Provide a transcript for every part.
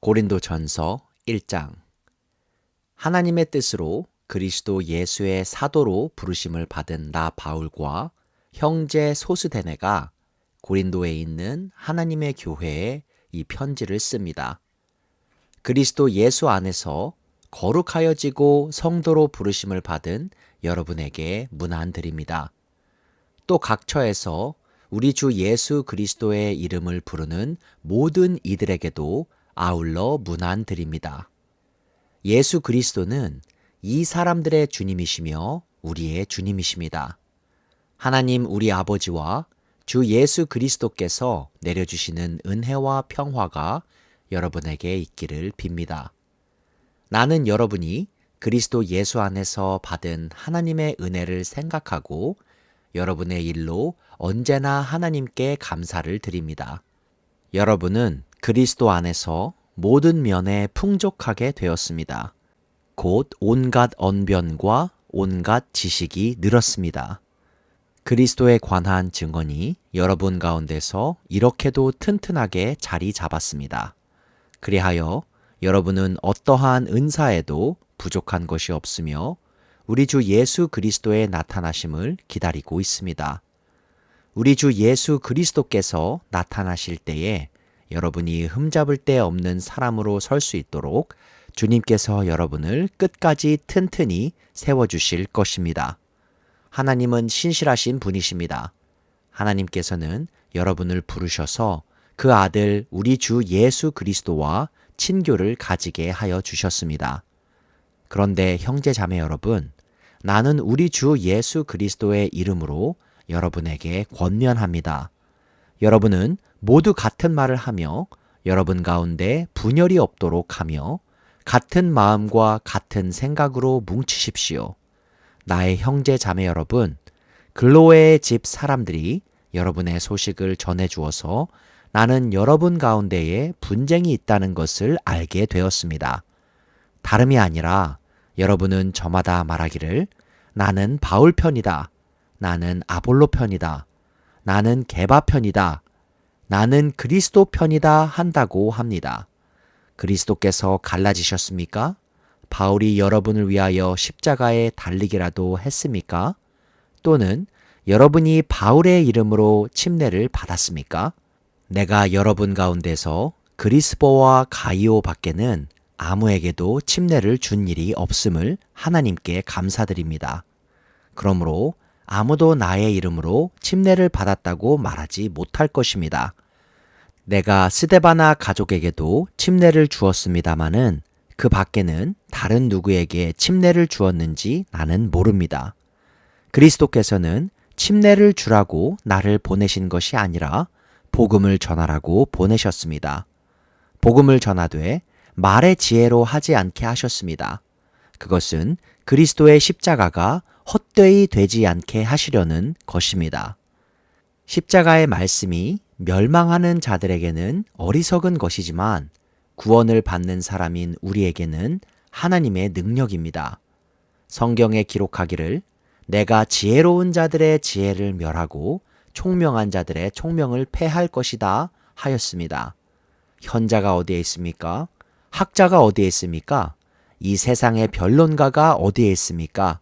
고린도 전서 1장 하나님의 뜻으로 그리스도 예수의 사도로 부르심을 받은 나 바울과 형제 소스데네가 고린도에 있는 하나님의 교회에 이 편지를 씁니다. 그리스도 예수 안에서 거룩하여지고 성도로 부르심을 받은 여러분에게 문안드립니다. 또 각처에서 우리 주 예수 그리스도의 이름을 부르는 모든 이들에게도 아울러 문안드립니다. 예수 그리스도는 이 사람들의 주님이시며 우리의 주님이십니다. 하나님 우리 아버지와 주 예수 그리스도께서 내려주시는 은혜와 평화가 여러분에게 있기를 빕니다. 나는 여러분이 그리스도 예수 안에서 받은 하나님의 은혜를 생각하고 여러분의 일로 언제나 하나님께 감사를 드립니다. 여러분은 그리스도 안에서 모든 면에 풍족하게 되었습니다. 곧 온갖 언변과 온갖 지식이 늘었습니다. 그리스도에 관한 증언이 여러분 가운데서 이렇게도 튼튼하게 자리 잡았습니다. 그리하여 여러분은 어떠한 은사에도 부족한 것이 없으며 우리 주 예수 그리스도의 나타나심을 기다리고 있습니다. 우리 주 예수 그리스도께서 나타나실 때에 여러분이 흠잡을 데 없는 사람으로 설 수 있도록 주님께서 여러분을 끝까지 튼튼히 세워주실 것입니다. 하나님은 신실하신 분이십니다. 하나님께서는 여러분을 부르셔서 그 아들 우리 주 예수 그리스도와 친교를 가지게 하여 주셨습니다. 그런데 형제 자매 여러분, 나는 우리 주 예수 그리스도의 이름으로 여러분에게 권면합니다. 여러분은 모두 같은 말을 하며 여러분 가운데 분열이 없도록 하며 같은 마음과 같은 생각으로 뭉치십시오. 나의 형제 자매 여러분, 글로웨의 집 사람들이 여러분의 소식을 전해 주어서 나는 여러분 가운데에 분쟁이 있다는 것을 알게 되었습니다. 다름이 아니라 여러분은 저마다 말하기를 나는 바울 편이다. 나는 아볼로 편이다. 나는 개바 편이다. 나는 그리스도 편이다 한다고 합니다. 그리스도께서 갈라지셨습니까? 바울이 여러분을 위하여 십자가에 달리기라도 했습니까? 또는 여러분이 바울의 이름으로 침례를 받았습니까? 내가 여러분 가운데서 그리스보와 가이오 밖에는 아무에게도 침례를 준 일이 없음을 하나님께 감사드립니다. 그러므로 아무도 나의 이름으로 침례를 받았다고 말하지 못할 것입니다. 내가 스데바나 가족에게도 침례를 주었습니다마는 그 밖에는 다른 누구에게 침례를 주었는지 나는 모릅니다. 그리스도께서는 침례를 주라고 나를 보내신 것이 아니라 복음을 전하라고 보내셨습니다. 복음을 전하되 말의 지혜로 하지 않게 하셨습니다. 그것은 그리스도의 십자가가 헛되이 되지 않게 하시려는 것입니다. 십자가의 말씀이 멸망하는 자들에게는 어리석은 것이지만 구원을 받는 사람인 우리에게는 하나님의 능력입니다. 성경에 기록하기를 내가 지혜로운 자들의 지혜를 멸하고 총명한 자들의 총명을 패할 것이다 하였습니다. 현자가 어디에 있습니까? 학자가 어디에 있습니까? 이 세상의 변론가가 어디에 있습니까?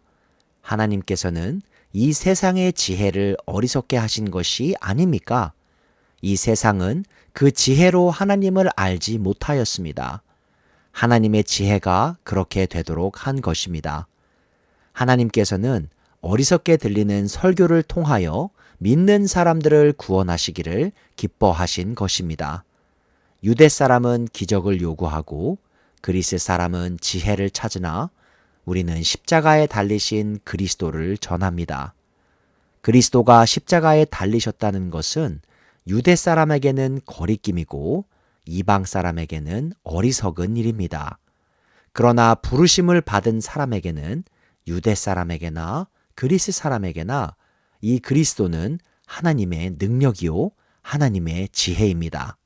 하나님께서는 이 세상의 지혜를 어리석게 하신 것이 아닙니까? 이 세상은 그 지혜로 하나님을 알지 못하였습니다. 하나님의 지혜가 그렇게 되도록 한 것입니다. 하나님께서는 어리석게 들리는 설교를 통하여 믿는 사람들을 구원하시기를 기뻐하신 것입니다. 유대 사람은 기적을 요구하고 그리스 사람은 지혜를 찾으나 우리는 십자가에 달리신 그리스도를 전합니다. 그리스도가 십자가에 달리셨다는 것은 유대 사람에게는 거리낌이고 이방 사람에게는 어리석은 일입니다. 그러나 부르심을 받은 사람에게는 유대 사람에게나 그리스 사람에게나 이 그리스도는 하나님의 능력이요 하나님의 지혜입니다.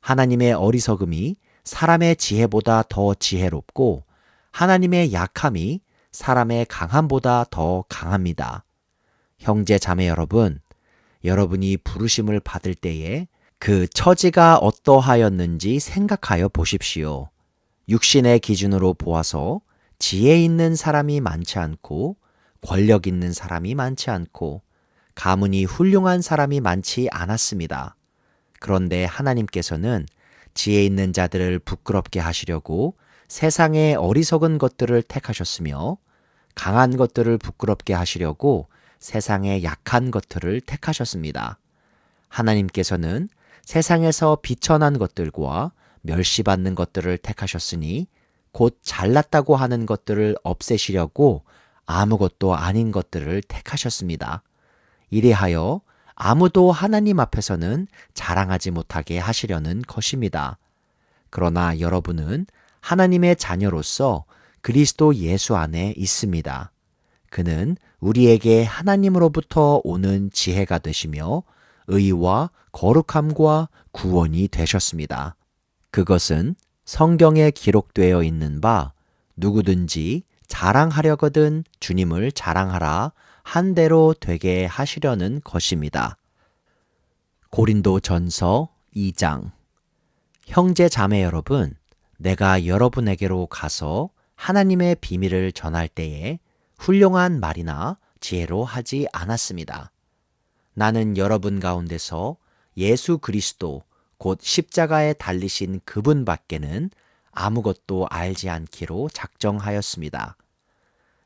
하나님의 어리석음이 사람의 지혜보다 더 지혜롭고 하나님의 약함이 사람의 강함보다 더 강합니다. 형제 자매 여러분, 여러분이 부르심을 받을 때에 그 처지가 어떠하였는지 생각하여 보십시오. 육신의 기준으로 보아서 지혜 있는 사람이 많지 않고 권력 있는 사람이 많지 않고 가문이 훌륭한 사람이 많지 않았습니다. 그런데 하나님께서는 지혜 있는 자들을 부끄럽게 하시려고 세상의 어리석은 것들을 택하셨으며 강한 것들을 부끄럽게 하시려고 세상의 약한 것들을 택하셨습니다. 하나님께서는 세상에서 비천한 것들과 멸시받는 것들을 택하셨으니 곧 잘났다고 하는 것들을 없애시려고 아무것도 아닌 것들을 택하셨습니다. 이래하여 아무도 하나님 앞에서는 자랑하지 못하게 하시려는 것입니다. 그러나 여러분은 하나님의 자녀로서 그리스도 예수 안에 있습니다. 그는 우리에게 하나님으로부터 오는 지혜가 되시며 의와 거룩함과 구원이 되셨습니다. 그것은 성경에 기록되어 있는 바 누구든지 자랑하려거든 주님을 자랑하라 한 대로 되게 하시려는 것입니다. 고린도 전서 2장 형제 자매 여러분, 내가 여러분에게로 가서 하나님의 비밀을 전할 때에 훌륭한 말이나 지혜로 하지 않았습니다. 나는 여러분 가운데서 예수 그리스도 곧 십자가에 달리신 그분 밖에는 아무것도 알지 않기로 작정하였습니다.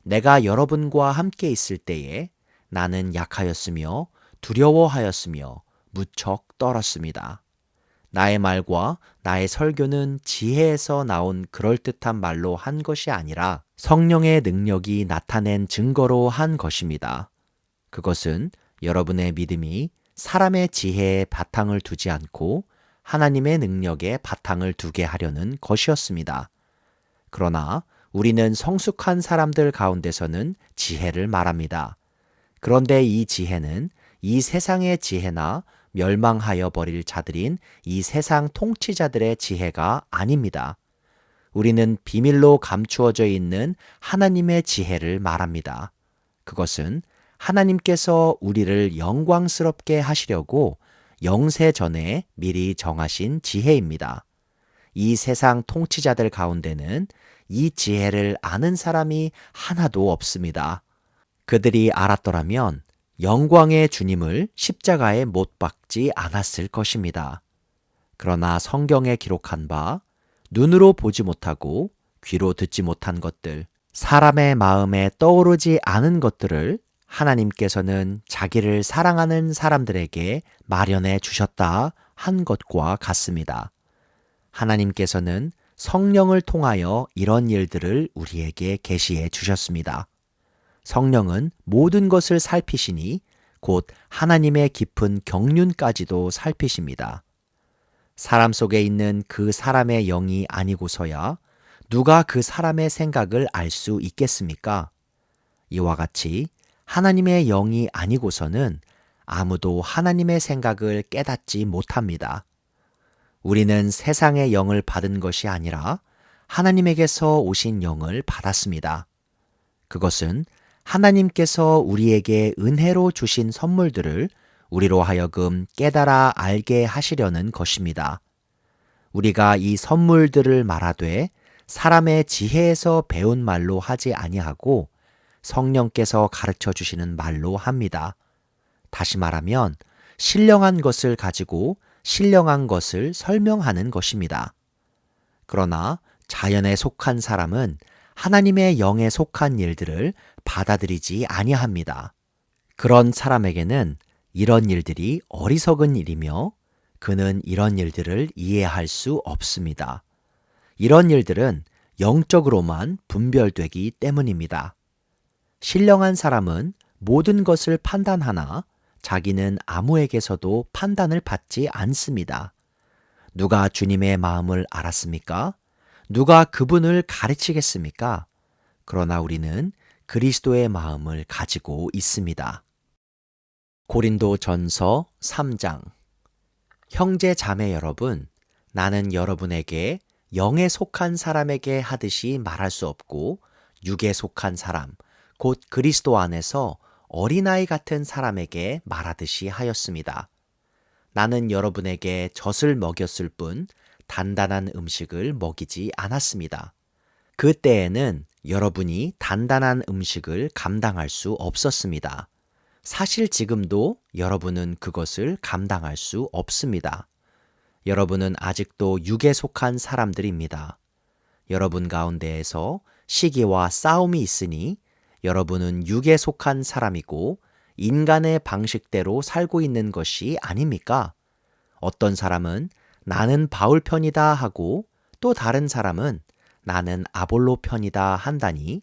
내가 여러분과 함께 있을 때에 나는 약하였으며 두려워하였으며 무척 떨었습니다. 나의 말과 나의 설교는 지혜에서 나온 그럴듯한 말로 한 것이 아니라 성령의 능력이 나타낸 증거로 한 것입니다. 그것은 여러분의 믿음이 사람의 지혜에 바탕을 두지 않고 하나님의 능력에 바탕을 두게 하려는 것이었습니다. 그러나 우리는 성숙한 사람들 가운데서는 지혜를 말합니다. 그런데 이 지혜는 이 세상의 지혜나 멸망하여 버릴 자들인 이 세상 통치자들의 지혜가 아닙니다. 우리는 비밀로 감추어져 있는 하나님의 지혜를 말합니다. 그것은 하나님께서 우리를 영광스럽게 하시려고 영세 전에 미리 정하신 지혜입니다. 이 세상 통치자들 가운데는 이 지혜를 아는 사람이 하나도 없습니다. 그들이 알았더라면 영광의 주님을 십자가에 못 박지 않았을 것입니다. 그러나 성경에 기록한 바 눈으로 보지 못하고 귀로 듣지 못한 것들, 사람의 마음에 떠오르지 않은 것들을 하나님께서는 자기를 사랑하는 사람들에게 마련해 주셨다 한 것과 같습니다. 하나님께서는 성령을 통하여 이런 일들을 우리에게 계시해 주셨습니다. 성령은 모든 것을 살피시니 곧 하나님의 깊은 경륜까지도 살피십니다. 사람 속에 있는 그 사람의 영이 아니고서야 누가 그 사람의 생각을 알 수 있겠습니까? 이와 같이 하나님의 영이 아니고서는 아무도 하나님의 생각을 깨닫지 못합니다. 우리는 세상의 영을 받은 것이 아니라 하나님에게서 오신 영을 받았습니다. 그것은 하나님께서 우리에게 은혜로 주신 선물들을 우리로 하여금 깨달아 알게 하시려는 것입니다. 우리가 이 선물들을 말하되 사람의 지혜에서 배운 말로 하지 아니하고 성령께서 가르쳐 주시는 말로 합니다. 다시 말하면 신령한 것을 가지고 신령한 것을 설명하는 것입니다. 그러나 자연에 속한 사람은 하나님의 영에 속한 일들을 받아들이지 아니합니다. 그런 사람에게는 이런 일들이 어리석은 일이며 그는 이런 일들을 이해할 수 없습니다. 이런 일들은 영적으로만 분별되기 때문입니다. 신령한 사람은 모든 것을 판단하나 자기는 아무에게서도 판단을 받지 않습니다. 누가 주님의 마음을 알았습니까? 누가 그분을 가르치겠습니까? 그러나 우리는 그리스도의 마음을 가지고 있습니다. 고린도 전서 3장 형제 자매 여러분, 나는 여러분에게 영에 속한 사람에게 하듯이 말할 수 없고 육에 속한 사람, 곧 그리스도 안에서 어린아이 같은 사람에게 말하듯이 하였습니다. 나는 여러분에게 젖을 먹였을 뿐 단단한 음식을 먹이지 않았습니다. 그때에는 여러분이 단단한 음식을 감당할 수 없었습니다. 사실 지금도 여러분은 그것을 감당할 수 없습니다. 여러분은 아직도 육에 속한 사람들입니다. 여러분 가운데에서 시기와 싸움이 있으니 여러분은 육에 속한 사람이고 인간의 방식대로 살고 있는 것이 아닙니까? 어떤 사람은 나는 바울 편이다 하고 또 다른 사람은 나는 아볼로 편이다 한다니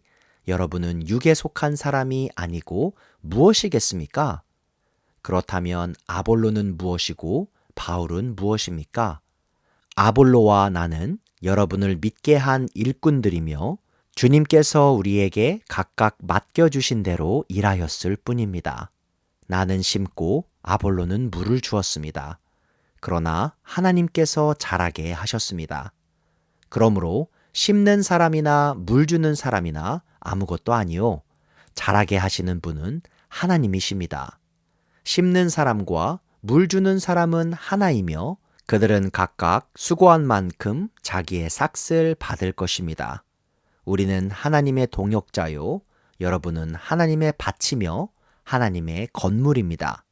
여러분은 육에 속한 사람이 아니고 무엇이겠습니까? 그렇다면 아볼로는 무엇이고 바울은 무엇입니까? 아볼로와 나는 여러분을 믿게 한 일꾼들이며 주님께서 우리에게 각각 맡겨주신 대로 일하였을 뿐입니다. 나는 심고 아볼로는 물을 주었습니다. 그러나 하나님께서 자라게 하셨습니다. 그러므로 심는 사람이나 물 주는 사람이나 아무것도 아니요. 자라게 하시는 분은 하나님이십니다. 심는 사람과 물 주는 사람은 하나이며 그들은 각각 수고한 만큼 자기의 삭슬 받을 것입니다. 우리는 하나님의 동역자요. 여러분은 하나님의 밭이며 하나님의 건물입니다.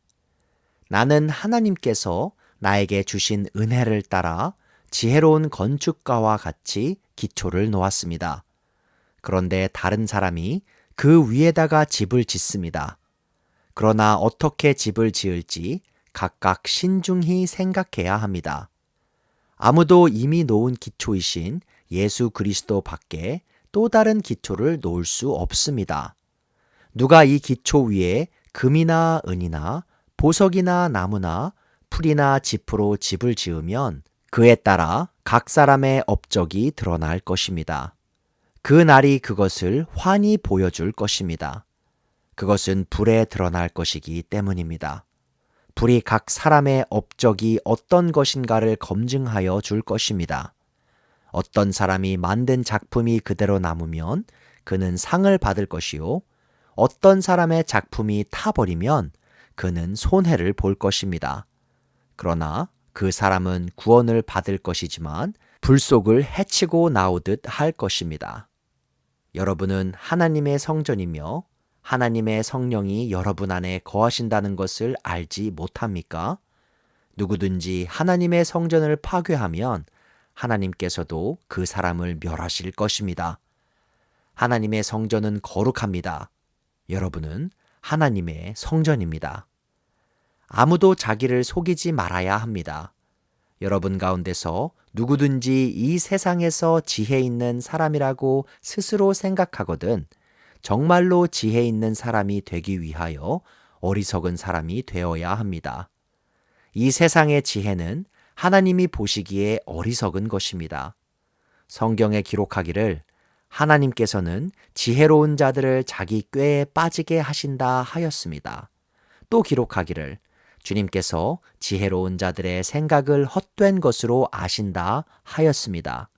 나는 하나님께서 나에게 주신 은혜를 따라 지혜로운 건축가와 같이 기초를 놓았습니다. 그런데 다른 사람이 그 위에다가 집을 짓습니다. 그러나 어떻게 집을 지을지 각각 신중히 생각해야 합니다. 아무도 이미 놓은 기초이신 예수 그리스도 밖에 또 다른 기초를 놓을 수 없습니다. 누가 이 기초 위에 금이나 은이나 보석이나 나무나 풀이나 짚으로 집을 지으면 그에 따라 각 사람의 업적이 드러날 것입니다. 그 날이 그것을 환히 보여줄 것입니다. 그것은 불에 드러날 것이기 때문입니다. 불이 각 사람의 업적이 어떤 것인가를 검증하여 줄 것입니다. 어떤 사람이 만든 작품이 그대로 남으면 그는 상을 받을 것이요. 어떤 사람의 작품이 타버리면 그는 손해를 볼 것입니다. 그러나 그 사람은 구원을 받을 것이지만 불속을 해치고 나오듯 할 것입니다. 여러분은 하나님의 성전이며 하나님의 성령이 여러분 안에 거하신다는 것을 알지 못합니까? 누구든지 하나님의 성전을 파괴하면 하나님께서도 그 사람을 멸하실 것입니다. 하나님의 성전은 거룩합니다. 여러분은 하나님의 성전입니다. 아무도 자기를 속이지 말아야 합니다. 여러분 가운데서 누구든지 이 세상에서 지혜 있는 사람이라고 스스로 생각하거든 정말로 지혜 있는 사람이 되기 위하여 어리석은 사람이 되어야 합니다. 이 세상의 지혜는 하나님이 보시기에 어리석은 것입니다. 성경에 기록하기를 하나님께서는 지혜로운 자들을 자기 꾀에 빠지게 하신다 하였습니다. 또 기록하기를 주님께서 지혜로운 자들의 생각을 헛된 것으로 아신다 하였습니다.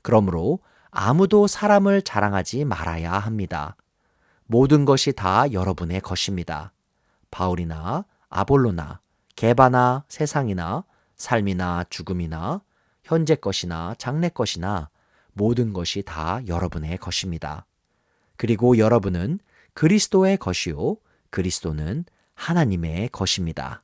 그러므로 아무도 사람을 자랑하지 말아야 합니다. 모든 것이 다 여러분의 것입니다. 바울이나 아볼로나 개바나 세상이나 삶이나 죽음이나 현재 것이나 장래 것이나 모든 것이 다 여러분의 것입니다. 그리고 여러분은 그리스도의 것이요 그리스도는 하나님의 것입니다.